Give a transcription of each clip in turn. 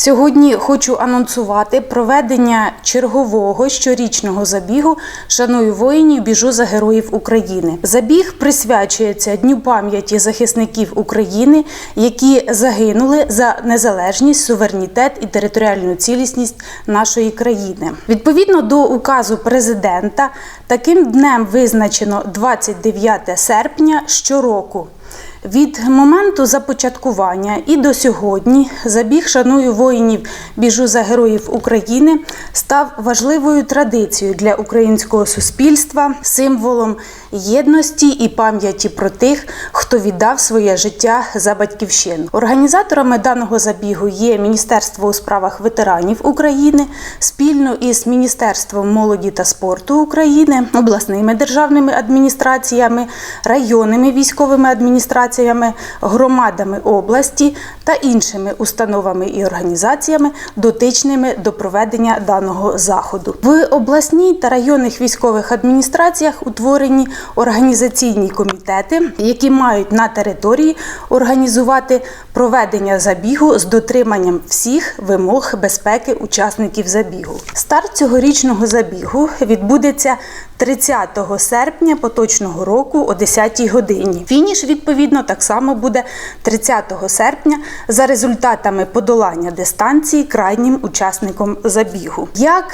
Сьогодні хочу анонсувати проведення чергового щорічного забігу Шаную воїнів, біжу за героїв України. Забіг присвячується Дню пам'яті захисників України, які загинули за незалежність, суверенітет і територіальну цілісність нашої країни. Відповідно до указу президента, таким днем визначено 29 серпня щороку. Від моменту започаткування і до сьогодні забіг шаную воїнів біжу за героїв України став важливою традицією для українського суспільства, символом єдності і пам'яті про тих, хто віддав своє життя за батьківщину. Організаторами даного забігу є Міністерство у справах ветеранів України спільно із Міністерством молоді та спорту України, обласними державними адміністраціями, районними військовими адміністраціями, громадами області та іншими установами і організаціями, дотичними до проведення даного заходу. В обласній та районних військових адміністраціях утворені організаційні комітети, які мають на території організувати проведення забігу з дотриманням всіх вимог безпеки учасників забігу. Старт цьогорічного забігу відбудеться 30 серпня поточного року о 10 годині. Фініш відповідно так само буде 30 серпня за результатами подолання дистанції крайнім учасником забігу. Як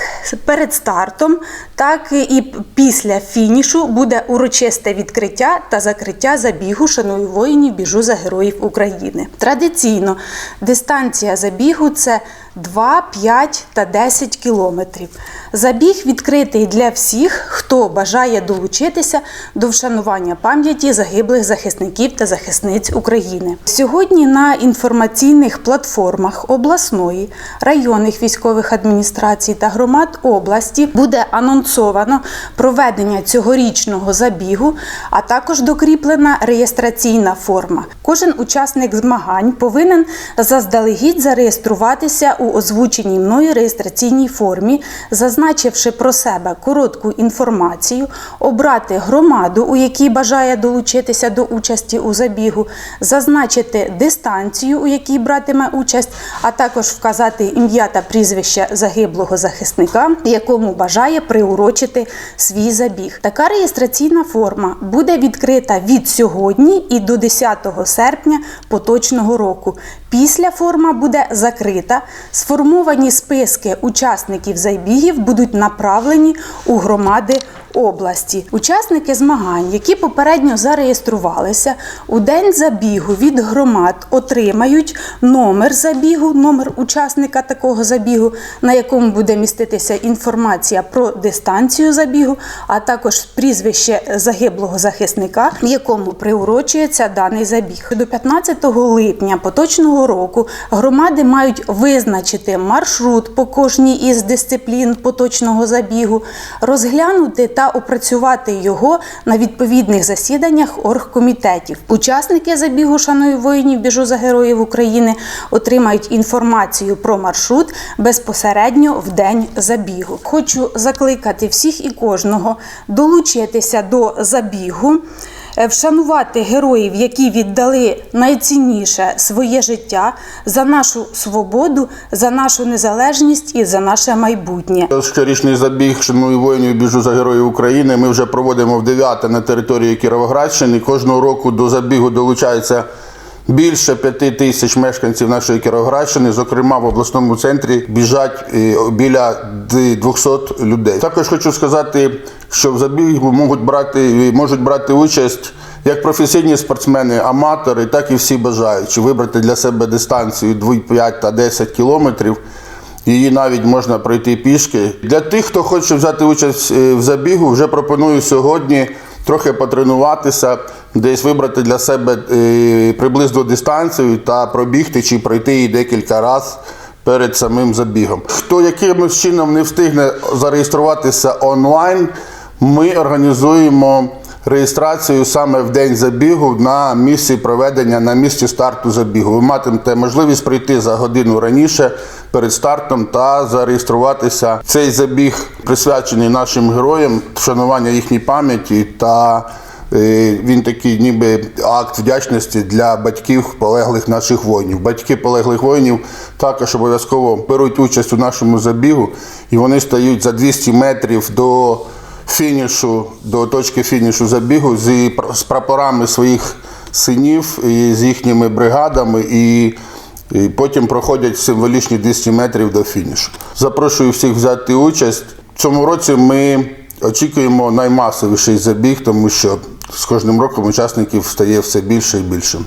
перед стартом, так і після фінішу буде урочисте відкриття та закриття забігу Шаную воїнів біжу за героїв України. Традиційно дистанція забігу це 2, 5 та 10 кілометрів. Забіг відкритий для всіх, хто бажає долучитися до вшанування пам'яті загиблих захисників та захисниць України. Сьогодні на інформаційних платформах обласної, районних військових адміністрацій та громад області буде анонсовано проведення цьогорічного забігу, а також докріплена реєстраційна форма. Кожен учасник змагань повинен заздалегідь зареєструватися у озвученій мною реєстраційній формі, зазначивши про себе коротку інформацію, обрати громаду, у якій бажає долучитися до участі у забігу, зазначити дистанцію, у якій братиме участь, а також вказати ім'я та прізвище загиблого захисника, якому бажає приурочити свій забіг. Така реєстраційна форма буде відкрита від сьогодні і до 10 серпня поточного року. Після форма буде закрита. Сформовані списки учасників забігів будуть направлені у громади області. Учасники змагань, які попередньо зареєструвалися, у день забігу від громад отримають номер забігу, номер учасника такого забігу, на якому буде міститися інформація про дистанцію забігу, а також прізвище загиблого захисника, якому приурочується даний забіг. До 15 липня поточного року громади мають визначити маршрут по кожній із дисциплін поточного забігу, розглянути та опрацювати його на відповідних засіданнях оргкомітетів. Учасники забігу шаную воїнів біжу за героїв України отримають інформацію про маршрут безпосередньо в день забігу. Хочу закликати всіх і кожного долучитися до забігу. Е, Вшанувати героїв, які віддали найцінніше своє життя за нашу свободу, за нашу незалежність і за наше майбутнє. Щорічний забіг шаную воїнів біжу за героїв України. Ми вже проводимо в дев'яте на території Кіровоградщини. Кожного року до забігу долучається більше п'яти тисяч мешканців нашої Кіровоградщини. Зокрема, в обласному центрі біжать е, біля д- 200 людей. Також хочу сказати, що в забігу можуть брати, можуть брати участь. Як професійні спортсмени, аматори, так і всі бажаючі вибрати для себе дистанцію 2, 5 та 10 кілометрів. Її навіть можна пройти пішки. Для тих, хто хоче взяти участь е, в забігу, вже пропоную сьогодні трохи потренуватися, десь вибрати для себе е, приблизно дистанцію та пробігти чи пройти її декілька разів перед самим забігом. Хто якимось чином не встигне зареєструватися онлайн, ми організуємо реєстрацію саме в день забігу на місці проведення, на місці старту забігу. Ви матимете можливість прийти за годину раніше перед стартом та зареєструватися. Цей забіг присвячений нашим героям, вшанування їхньої пам'яті та Е, Він такий, ніби акт вдячності для батьків полеглих наших воїнів. Батьки полеглих воїнів також обов'язково беруть участь у нашому забігу, і вони стають за 200 метрів до фінішу, до точки фінішу забігу з, прапорами своїх синів і з їхніми бригадами. І і потім проходять символічні 200 метрів до фінішу. Запрошую всіх взяти участь. В цьому році ми очікуємо наймасовіший забіг, тому що з кожним роком учасників стає все більше і більше.